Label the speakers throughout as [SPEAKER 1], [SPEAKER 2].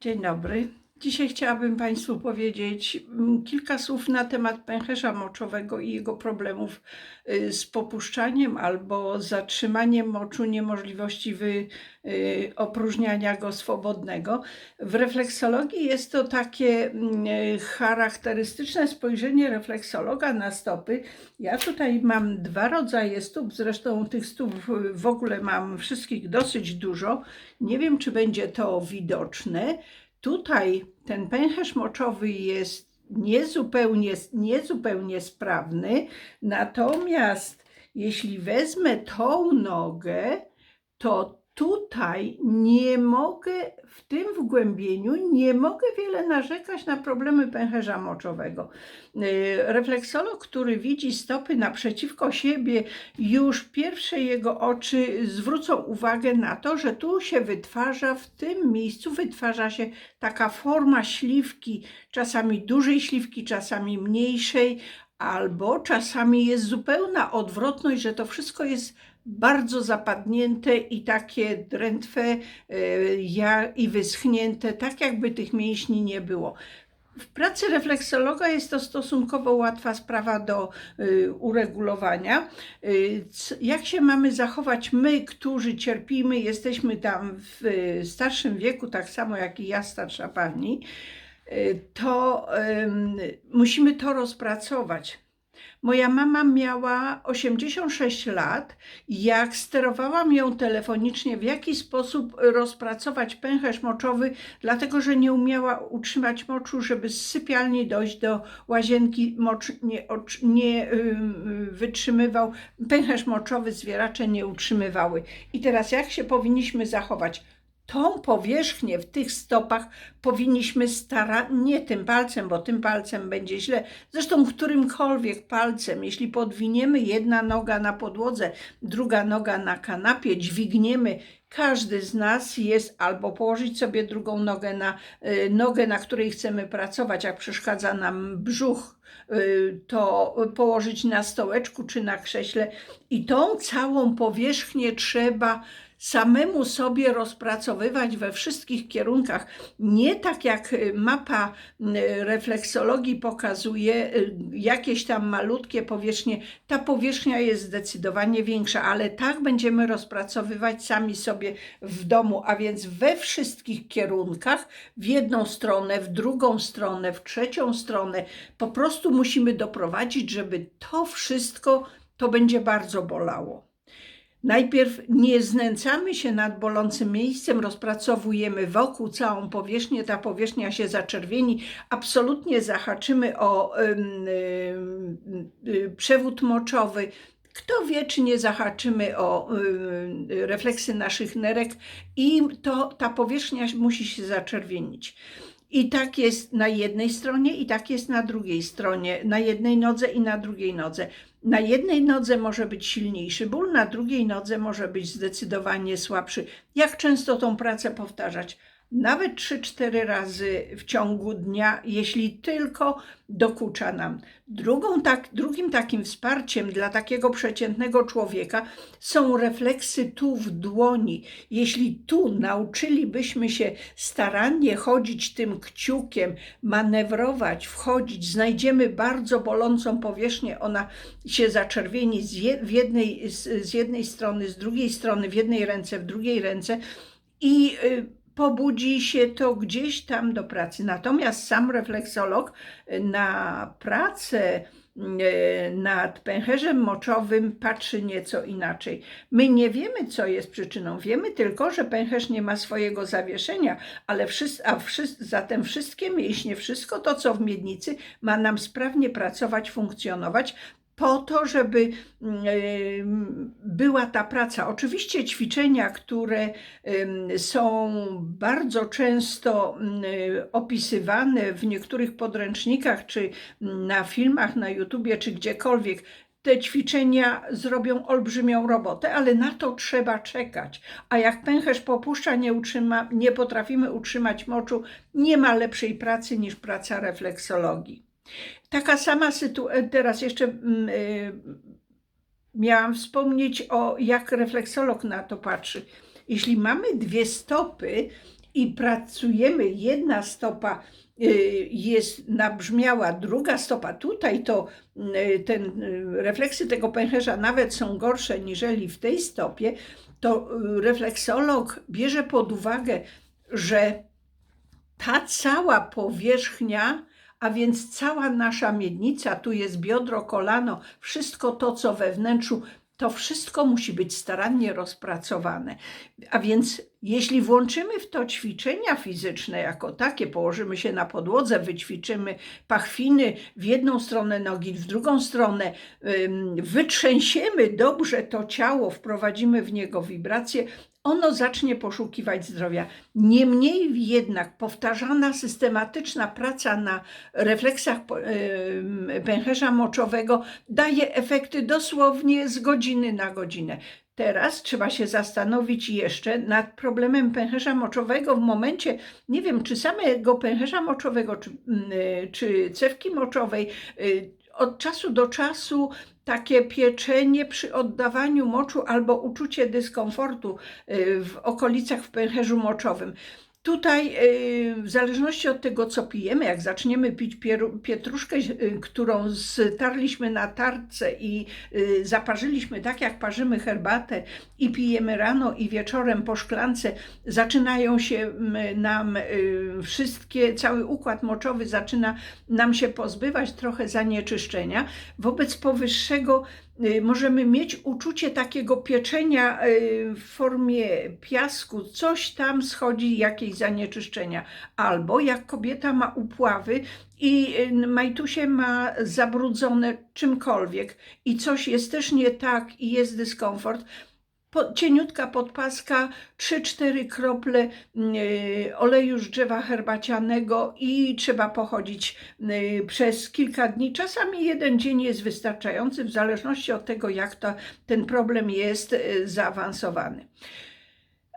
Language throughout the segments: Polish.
[SPEAKER 1] Dzień dobry. Dzisiaj chciałabym Państwu powiedzieć mm, kilka słów na temat pęcherza moczowego i jego problemów y, z popuszczaniem albo zatrzymaniem moczu, niemożliwości wy, y, opróżniania go swobodnego. W refleksologii jest to takie mm, y, charakterystyczne spojrzenie refleksologa na stopy. Ja tutaj mam dwa rodzaje stóp, zresztą tych stóp w ogóle mam wszystkich dosyć dużo. Nie wiem, czy będzie to widoczne. Tutaj ten pęcherz moczowy jest niezupełnie, niezupełnie sprawny, natomiast jeśli wezmę tą nogę, to tutaj nie mogę, w tym wgłębieniu, nie mogę wiele narzekać na problemy pęcherza moczowego. Yy, Refleksolog, który widzi stopy naprzeciwko siebie, już pierwsze jego oczy zwrócą uwagę na to, że tu się wytwarza, w tym miejscu wytwarza się taka forma śliwki, czasami dużej śliwki, czasami mniejszej, albo czasami jest zupełna odwrotność, że to wszystko jest bardzo zapadnięte i takie drętwe e, i wyschnięte, tak jakby tych mięśni nie było. W pracy refleksologa jest to stosunkowo łatwa sprawa do y, uregulowania. C- jak się mamy zachować my, którzy cierpimy, jesteśmy tam w starszym wieku, tak samo jak i ja, starsza pani, to musimy to rozpracować. Moja mama miała 86 lat. Jak sterowałam ją telefonicznie, w jaki sposób rozpracować pęcherz moczowy, dlatego że nie umiała utrzymać moczu, żeby z sypialni dojść do łazienki, mocz nie, nie ym, wytrzymywał, pęcherz moczowy zwieracze nie utrzymywały. I teraz jak się powinniśmy zachować? Tą powierzchnię w tych stopach powinniśmy starać, nie tym palcem, bo tym palcem będzie źle, zresztą którymkolwiek palcem, jeśli podwiniemy jedna noga na podłodze, druga noga na kanapie, dźwigniemy, każdy z nas jest albo położyć sobie drugą nogę na y, nogę, na której chcemy pracować, jak przeszkadza nam brzuch, y, to położyć na stołeczku czy na krześle. I tą całą powierzchnię trzeba samemu sobie rozpracowywać we wszystkich kierunkach. Nie tak jak y, mapa y, refleksologii pokazuje, y, jakieś tam malutkie powierzchnie. Ta powierzchnia jest zdecydowanie większa, ale tak będziemy rozpracowywać sami sobie w domu, a więc we wszystkich kierunkach, w jedną stronę, w drugą stronę, w trzecią stronę. Po prostu musimy doprowadzić, żeby to wszystko to będzie bardzo bolało. Najpierw nie znęcamy się nad bolącym miejscem, rozpracowujemy wokół całą powierzchnię, ta powierzchnia się zaczerwieni, absolutnie zahaczymy o y, przewód moczowy. Kto wie, czy nie zahaczymy o refleksy naszych nerek i to, ta powierzchnia musi się zaczerwienić. I tak jest na jednej stronie, i tak jest na drugiej stronie, na jednej nodze i na drugiej nodze. Na jednej nodze może być silniejszy ból, na drugiej nodze może być zdecydowanie słabszy. Jak często tą pracę powtarzać? Nawet 3-4 razy w ciągu dnia, jeśli tylko dokucza nam. Drugą, tak, drugim takim wsparciem dla takiego przeciętnego człowieka są refleksy tu w dłoni. Jeśli tu nauczylibyśmy się starannie chodzić tym kciukiem, manewrować, wchodzić, znajdziemy bardzo bolącą powierzchnię, ona się zaczerwieni z, je, w jednej, z, z jednej strony, z drugiej strony, w jednej ręce, w drugiej ręce i y, pobudzi się to gdzieś tam do pracy. Natomiast sam refleksolog y, na pracę y, nad pęcherzem moczowym patrzy nieco inaczej. My nie wiemy, co jest przyczyną. Wiemy tylko, że pęcherz nie ma swojego zawieszenia, ale a zatem wszystkie mięśnie, wszystko to, co w miednicy, ma nam sprawnie pracować, funkcjonować, po to, żeby mm, em, była ta praca. Oczywiście ćwiczenia, które są bardzo często mm, opisywane w niektórych podręcznikach, czy na filmach na YouTubie, czy gdziekolwiek, te ćwiczenia zrobią olbrzymią robotę, ale na to trzeba czekać. A jak pęcherz popuszcza, nie, utrzyma, nie potrafimy utrzymać moczu, nie ma lepszej pracy niż praca refleksologii. Taka sama sytuacja, teraz jeszcze mm, y, miałam wspomnieć o jak refleksolog na to patrzy. Jeśli mamy dwie stopy i pracujemy, jedna stopa y, jest nabrzmiała, druga stopa tutaj, to y, ten, refleksy tego pęcherza nawet są gorsze niżeli w tej stopie, to refleksolog bierze pod uwagę, że ta cała powierzchnia, a więc cała nasza miednica, tu jest biodro, kolano, wszystko to, co we wnętrzu, to wszystko musi być starannie rozpracowane. A więc jeśli włączymy w to ćwiczenia fizyczne jako takie, położymy się na podłodze, wyćwiczymy pachwiny w jedną stronę nogi, w drugą stronę, wytrzęsiemy dobrze to ciało, wprowadzimy w niego wibracje, ono zacznie poszukiwać zdrowia. Niemniej jednak powtarzana systematyczna praca na refleksach pęcherza moczowego daje efekty dosłownie z godziny na godzinę. Teraz trzeba się zastanowić jeszcze nad problemem pęcherza moczowego w momencie, nie wiem, czy samego pęcherza moczowego, czy, mm, y, czy cewki moczowej. y, Od czasu do czasu takie pieczenie przy oddawaniu moczu albo uczucie dyskomfortu y, w okolicach w pęcherzu moczowym. Tutaj, y, w zależności od tego, co pijemy, jak zaczniemy pić pietruszkę, y, którą starliśmy na tarce i y, zaparzyliśmy tak, jak parzymy herbatę i pijemy rano i wieczorem po szklance, zaczynają się nam wszystkie, cały układ moczowy zaczyna nam się pozbywać trochę zanieczyszczenia. Wobec powyższego możemy mieć uczucie takiego pieczenia y, w formie piasku, coś tam schodzi, jakieś zanieczyszczenia. Albo jak kobieta ma upławy i y, majtusie ma zabrudzone czymkolwiek i coś jest też nie tak i jest dyskomfort, po, cieniutka podpaska, 3-4 krople y, oleju z drzewa herbacianego i trzeba pochodzić y, przez kilka dni. Czasami jeden dzień jest wystarczający, w zależności od tego, jak to, ten problem jest y, zaawansowany.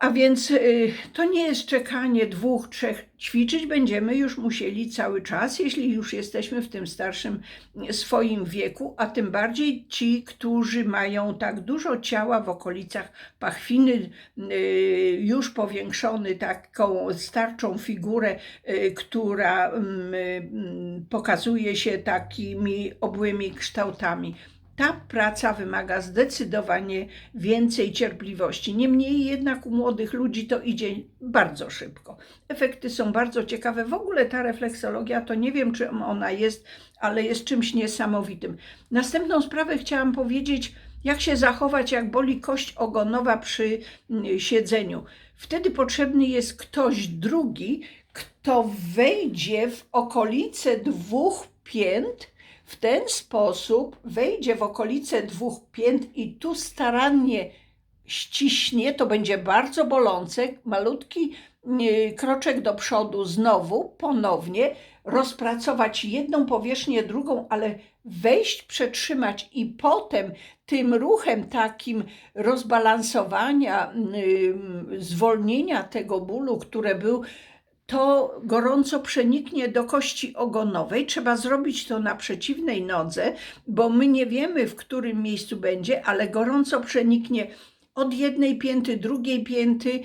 [SPEAKER 1] A więc y, to nie jest czekanie dwóch, trzech. Ćwiczyć będziemy już musieli cały czas, jeśli już jesteśmy w tym starszym y, swoim wieku, a tym bardziej ci, którzy mają tak dużo ciała w okolicach pachwiny, y, już powiększony taką starczą figurę, która mm, mm, pokazuje się takimi obłymi kształtami. Ta praca wymaga zdecydowanie więcej cierpliwości. Niemniej jednak u młodych ludzi to idzie bardzo szybko. Efekty są bardzo ciekawe. W ogóle ta refleksologia to nie wiem, czym ona jest, ale jest czymś niesamowitym. Następną sprawę chciałam powiedzieć, jak się zachować, jak boli kość ogonowa przy mm, siedzeniu. Wtedy potrzebny jest ktoś drugi, kto wejdzie w okolice dwóch pięt w ten sposób wejdzie w okolice dwóch pięt i tu starannie ściśnie, to będzie bardzo bolące. Malutki y, kroczek do przodu, znowu, ponownie rozpracować jedną powierzchnię, drugą, ale wejść, przetrzymać i potem tym ruchem takim rozbalansowania, y, zwolnienia tego bólu, które był, to gorąco przeniknie do kości ogonowej. Trzeba zrobić to na przeciwnej nodze, bo my nie wiemy, w którym miejscu będzie, ale gorąco przeniknie od jednej pięty, drugiej pięty,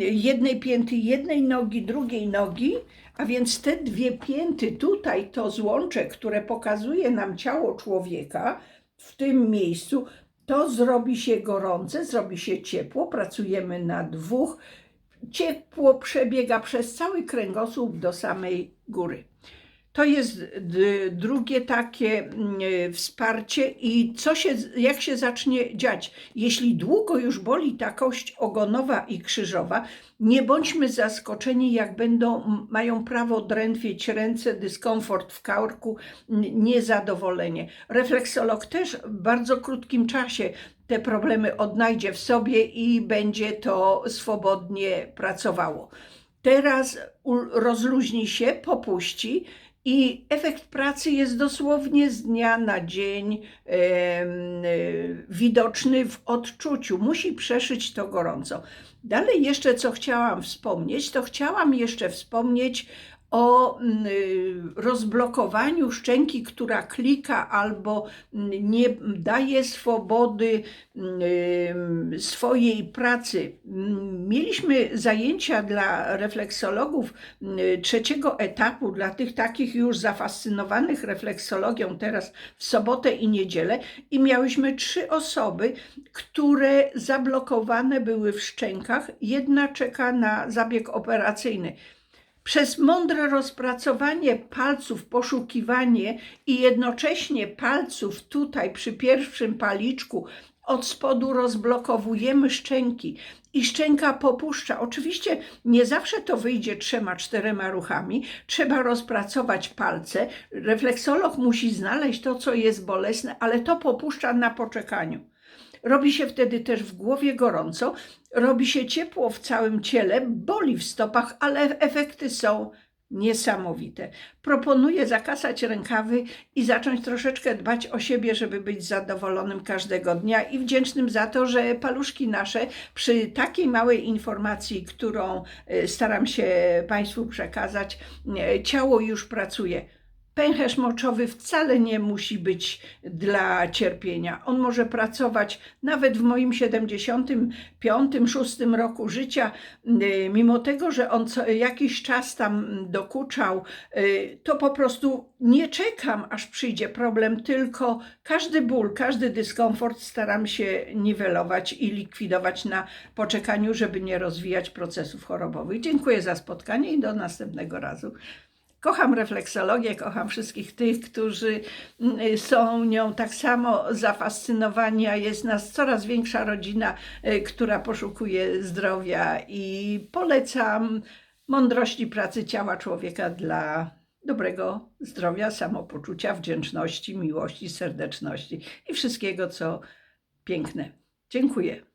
[SPEAKER 1] jednej pięty, jednej nogi, drugiej nogi. A więc te dwie pięty, tutaj to złącze, które pokazuje nam ciało człowieka w tym miejscu, to zrobi się gorące, zrobi się ciepło. Pracujemy na dwóch ciepło przebiega przez cały kręgosłup do samej góry. To jest drugie takie wsparcie i co się, jak się zacznie dziać. Jeśli długo już boli ta kość ogonowa i krzyżowa, nie bądźmy zaskoczeni, jak będą, mają prawo drętwieć ręce, dyskomfort w karku, niezadowolenie. Refleksolog też w bardzo krótkim czasie te problemy odnajdzie w sobie i będzie to swobodnie pracowało. Teraz rozluźni się, popuści i efekt pracy jest dosłownie z dnia na dzień em, y, widoczny w odczuciu. Musi przeszyć to gorąco. Dalej jeszcze co chciałam wspomnieć, to chciałam jeszcze wspomnieć o mm, y, rozblokowaniu szczęki, która klika albo nie daje swobody mm, swojej pracy. Mieliśmy zajęcia dla refleksologów mm, trzeciego etapu, dla tych takich już zafascynowanych refleksologią teraz w sobotę i niedzielę i miałyśmy trzy osoby, które zablokowane były w szczękach. Jedna czeka na zabieg operacyjny. Przez mądre rozpracowanie palców, poszukiwanie i jednocześnie palców tutaj przy pierwszym paliczku od spodu rozblokowujemy szczęki i szczęka popuszcza. Oczywiście nie zawsze to wyjdzie trzema, czterema ruchami. Trzeba rozpracować palce. Refleksolog musi znaleźć to, co jest bolesne, ale to popuszcza na poczekaniu. Robi się wtedy też w głowie gorąco, robi się ciepło w całym ciele, boli w stopach, ale efekty są niesamowite. Proponuję zakasać rękawy i zacząć troszeczkę dbać o siebie, żeby być zadowolonym każdego dnia i wdzięcznym za to, że paluszki nasze przy takiej małej informacji, którą e, staram się Państwu przekazać, e, ciało już pracuje. Pęcherz moczowy wcale nie musi być dla cierpienia. On może pracować nawet w moim 75-6 roku życia, y, mimo tego, że on co jakiś czas tam dokuczał, y, to po prostu nie czekam, aż przyjdzie problem, tylko każdy ból, każdy dyskomfort staram się niwelować i likwidować na poczekaniu, żeby nie rozwijać procesów chorobowych. Dziękuję za spotkanie i do następnego razu. Kocham refleksologię, kocham wszystkich tych, którzy mm, są nią tak samo zafascynowani, a jest nas coraz większa rodzina, y, która poszukuje zdrowia i polecam mądrości pracy ciała człowieka dla dobrego zdrowia, samopoczucia, wdzięczności, miłości, serdeczności i wszystkiego, co piękne. Dziękuję.